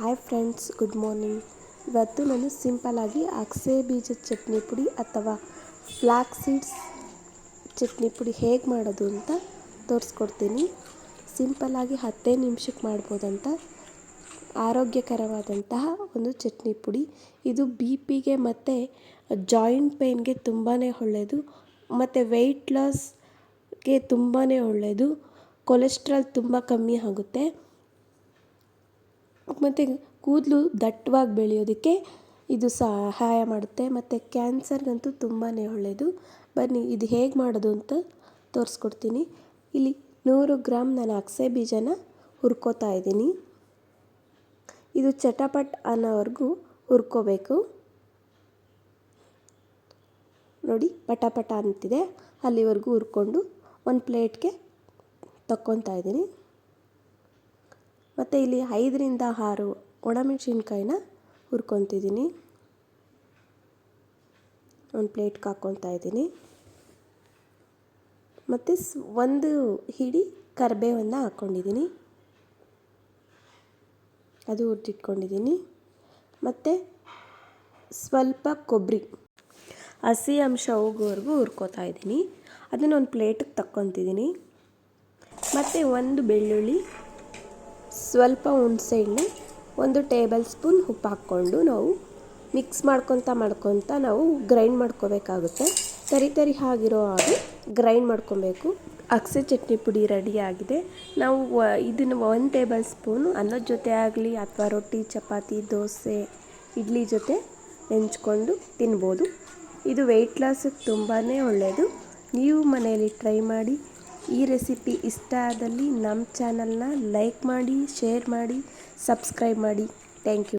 Hi friends good morning ಇವತ್ತು ನಾನು ಸಿಂಪಲ್ಲಾಗಿ ಅಗಸೆ ಬೀಜದ ಚಟ್ನಿ ಪುಡಿ ಅಥವಾ ಫ್ಲ್ಯಾಕ್ ಸೀಡ್ಸ್ ಚಟ್ನಿ ಪುಡಿ ಹೇಗೆ ಮಾಡೋದು ಅಂತ ತೋರಿಸ್ಕೊಡ್ತೀನಿ. ಸಿಂಪಲ್ಲಾಗಿ ಹತ್ತೇ ನಿಮಿಷಕ್ಕೆ ಮಾಡ್ಬೋದಂತ, ಆರೋಗ್ಯಕರವಾದಂತಹ ಒಂದು ಚಟ್ನಿ ಪುಡಿ. ಇದು ಬಿ ಪಿಗೆ ಮತ್ತು ಜಾಯಿಂಟ್ ಪೇಯ್ನ್ಗೆ ತುಂಬಾ ಒಳ್ಳೆಯದು ಮತ್ತು ವೆಯ್ಟ್ ಲಾಸ್ಗೆ ತುಂಬಾ ಒಳ್ಳೆಯದು ಕೊಲೆಸ್ಟ್ರಾಲ್ ತುಂಬ ಕಮ್ಮಿ ಆಗುತ್ತೆ. ಮತ್ತು ಕೂದಲು ದಟ್ಟವಾಗಿ ಬೆಳೆಯೋದಕ್ಕೆ ಇದು ಸಹಾಯ ಮಾಡುತ್ತೆ. ಮತ್ತು ಕ್ಯಾನ್ಸರ್ಗಂತೂ ತುಂಬಾ ಒಳ್ಳೆಯದು ಬನ್ನಿ, ಇದು ಹೇಗೆ ಮಾಡೋದು ಅಂತ ತೋರಿಸ್ಕೊಡ್ತೀನಿ. ಇಲ್ಲಿ ನೂರು ಗ್ರಾಮ್ ನಾನು ಅಗಸೆ ಬೀಜನ ಹುರ್ಕೋತಾ ಇದ್ದೀನಿ. ಇದು ಚಟಪಟ್ ಅನ್ನೋವರೆಗೂ ಹುರ್ಕೋಬೇಕು. ನೋಡಿ, ಪಟಪಟ ಪಟ ಅಂತಿದೆ. ಅಲ್ಲಿವರೆಗೂ ಹುರ್ಕೊಂಡು ಒಂದು ಪ್ಲೇಟ್ಗೆ ತಕ್ಕೊತಾ ಇದ್ದೀನಿ. ಮತ್ತು ಇಲ್ಲಿ ಐದರಿಂದ ಆರು ಒಣಮೆಣ್ಸಿನ್ಕಾಯಿನ ಹುರ್ಕೊತಿದ್ದೀನಿ. ಒಂದು ಪ್ಲೇಟ್ಗೆ ಹಾಕ್ಕೊತಾ ಇದ್ದೀನಿ. ಮತ್ತು ಒಂದು ಹಿಡಿ ಕರಿಬೇವನ್ನು ಹಾಕ್ಕೊಂಡಿದ್ದೀನಿ. ಅದು ಹುರಿದಿಟ್ಕೊಂಡಿದ್ದೀನಿ. ಮತ್ತು ಸ್ವಲ್ಪ ಕೊಬ್ಬರಿ ಹಸಿ ಅಂಶ ಹೋಗೋವರೆಗೂ ಹುರ್ಕೋತಾ ಇದ್ದೀನಿ. ಅದನ್ನು ಒಂದು ಪ್ಲೇಟಿಗೆ ತಕ್ಕೊತಿದ್ದೀನಿ. ಮತ್ತು ಒಂದು ಬೆಳ್ಳುಳ್ಳಿ ಸ್ವಲ್ಪ ಹುಣಸೆಹಣ್ಣು, ಒಂದು ಟೇಬಲ್ ಸ್ಪೂನ್ ಉಪ್ಪು ಹಾಕ್ಕೊಂಡು ನಾವು ಮಿಕ್ಸ್ ಮಾಡ್ಕೊತ ಮಾಡ್ಕೊತ ನಾವು ಗ್ರೈಂಡ್ ಮಾಡ್ಕೋಬೇಕಾಗುತ್ತೆ. ತರಿ ತರಿ ಆಗಿರೋ ಹಾಗೆ ಗ್ರೈಂಡ್ ಮಾಡ್ಕೊಬೇಕು ಅಗಸೆ ಚಟ್ನಿ ಪುಡಿ ರೆಡಿಯಾಗಿದೆ ನಾವು ಇದನ್ನು ಒಂದು ಟೇಬಲ್ ಸ್ಪೂನು ಅನ್ನದ ಜೊತೆ ಆಗಲಿ ಅಥವಾ ರೊಟ್ಟಿ, ಚಪಾತಿ, ದೋಸೆ, ಇಡ್ಲಿ ಜೊತೆ ನೆಂಚ್ಕೊಂಡು ತಿನ್ಬೋದು. ಇದು ವೆಯ್ಟ್ ಲಾಸಿಗೆ ತುಂಬಾ ಒಳ್ಳೆಯದು ನೀವು ಮನೆಯಲ್ಲಿ ಟ್ರೈ ಮಾಡಿ ಈ ರೆಸಿಪಿ ಇಷ್ಟ ಆದಲ್ಲಿ ನಮ್ಮ ಚಾನಲ್ನ ಲೈಕ್ ಮಾಡಿ ಶೇರ್ ಮಾಡಿ ಸಬ್ಸ್ಕ್ರೈಬ್ ಮಾಡಿ. Thank you.